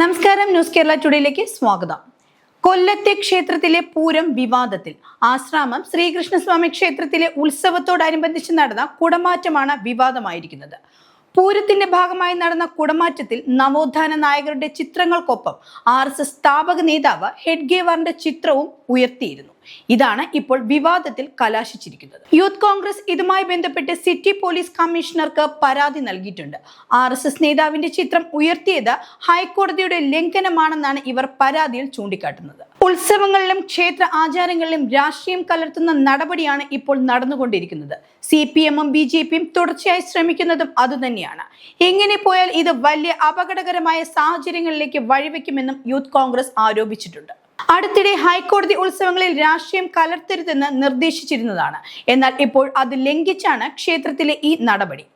നമസ്കാരം. ന്യൂസ് കേരള ടുഡേയിലേക്ക് സ്വാഗതം. കൊല്ലത്തെ ക്ഷേത്രത്തിലെ പൂരം വിവാദത്തിൽ ആശ്രാമം ശ്രീകൃഷ്ണസ്വാമി ക്ഷേത്രത്തിലെ ഉത്സവത്തോടനുബന്ധിച്ച് നടന്ന കുടമാറ്റമാണ് വിവാദമായിരിക്കുന്നത്. പൂരത്തിന്റെ ഭാഗമായി നടന്ന കുടമാറ്റത്തിൽ നവോത്ഥാന നായകരുടെ ചിത്രങ്ങൾക്കൊപ്പം ആർ എസ് എസ് സ്ഥാപക നേതാവ് ഹെഡ്ഗേവാറിന്റെ ചിത്രവും ഉയർത്തിയിരുന്നു. ഇതാണ് ഇപ്പോൾ വിവാദത്തിൽ കലാശിച്ചിരിക്കുന്നത്. യൂത്ത് കോൺഗ്രസ് ഇതുമായി ബന്ധപ്പെട്ട് സിറ്റി പോലീസ് കമ്മീഷണർക്ക് പരാതി നൽകിയിട്ടുണ്ട്. ആർ എസ് എസ് നേതാവിന്റെ ചിത്രം ഉയർത്തിയത് ഹൈക്കോടതിയുടെ ലംഘനമാണെന്നാണ് ഇവർ പരാതിയിൽ ചൂണ്ടിക്കാട്ടുന്നത്. ഉത്സവങ്ങളിലും ക്ഷേത്ര ആചാരങ്ങളിലും രാഷ്ട്രീയം കലർത്തുന്ന നടപടിയാണ് ഇപ്പോൾ നടന്നുകൊണ്ടിരിക്കുന്നത്. സി പി എമ്മും ബി ജെ പിയും തുടർച്ചയായി ശ്രമിക്കുന്നതും അതുതന്നെയാണ്. എങ്ങനെ പോയാൽ ഇത് വലിയ അപകടകരമായ സാഹചര്യങ്ങളിലേക്ക് വഴിവെക്കുമെന്നും യൂത്ത് കോൺഗ്രസ് ആരോപിച്ചിട്ടുണ്ട്. അടുത്തിടെ ഹൈക്കോടതി ഉത്സവങ്ങളിൽ രാഷ്ട്രീയം കലർത്തരുതെന്ന് നിർദ്ദേശിച്ചിരുന്നതാണ്. എന്നാൽ ഇപ്പോൾ അത് ലംഘിച്ചാണ് ക്ഷേത്രത്തിലെ ഈ നടപടി.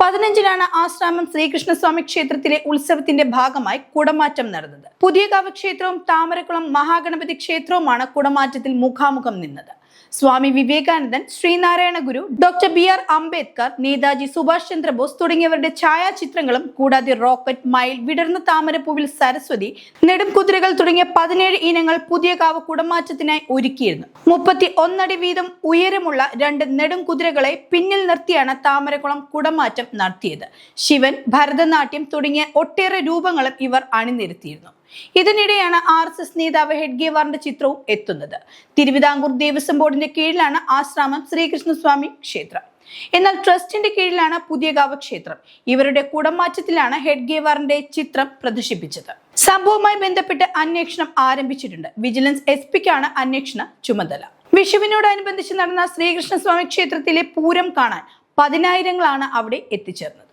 പതിനഞ്ചിനാണ് ആശ്രാമം ശ്രീകൃഷ്ണസ്വാമി ക്ഷേത്രത്തിലെ ഉത്സവത്തിന്റെ ഭാഗമായി കുടമാറ്റം നടന്നത്. പുതിയകാവ് ക്ഷേത്രവും താമരക്കുളം മഹാഗണപതി ക്ഷേത്രവുമാണ് കുടമാറ്റത്തിൽ മുഖാമുഖം നിന്നത്. Swami Vivekanandan Sreenarayana Guru doctor B R Ambedkar Netaji Subhash Chandrabose തുടങ്ങിയവരുടെ ഛായാചിത്രങ്ങളും കൂടാതെ റോക്കറ്റ് മൈൽ വിടർന്ന താമരപ്പൂവിൽ സരസ്വതി നെടും കുതിരകൾ തുടങ്ങിയ പതിനേഴ് ഇനങ്ങൾ പുതിയ കാവ് കുടമാറ്റത്തിനായി ഒരുക്കിയിരുന്നു. മുപ്പത്തി ഒന്നടി വീതം ഉയരമുള്ള രണ്ട് നെടും കുതിരകളെ പിന്നിൽ നിർത്തിയാണ് താമരക്കുളം കുടമാറ്റം നടത്തിയത്. ശിവൻ ഭരതനാട്യം തുടങ്ങിയ ഒട്ടേറെ രൂപങ്ങളും ഇവർ അണിനിരത്തിയിരുന്നു. ഇതിനിടെയാണ് ആർ എസ് എസ് നേതാവ് ഹെഡ്ഗേവാറിന്റെ ചിത്രവും എത്തുന്നത്. തിരുവിതാംകൂർ ദേവസ്വം ബോർഡിന്റെ കീഴിലാണ് ആശ്രാമം ശ്രീകൃഷ്ണസ്വാമി ക്ഷേത്രം. എന്നാൽ ട്രസ്റ്റിന്റെ കീഴിലാണ് പുതിയകാവ് ക്ഷേത്രം. ഇവരുടെ കുടമാറ്റത്തിലാണ് ഹെഡ്ഗേവാറിന്റെ ചിത്രം പ്രദർശിപ്പിച്ചത്. സംഭവവുമായി ബന്ധപ്പെട്ട് അന്വേഷണം ആരംഭിച്ചിട്ടുണ്ട്. വിജിലൻസ് എസ് പിക്കാണ് അന്വേഷണ ചുമതല. വിഷുവിനോടനുബന്ധിച്ച് നടന്ന ശ്രീകൃഷ്ണസ്വാമി ക്ഷേത്രത്തിലെ പൂരം കാണാൻ പതിനായിരങ്ങളാണ് അവിടെ എത്തിച്ചേർന്നത്.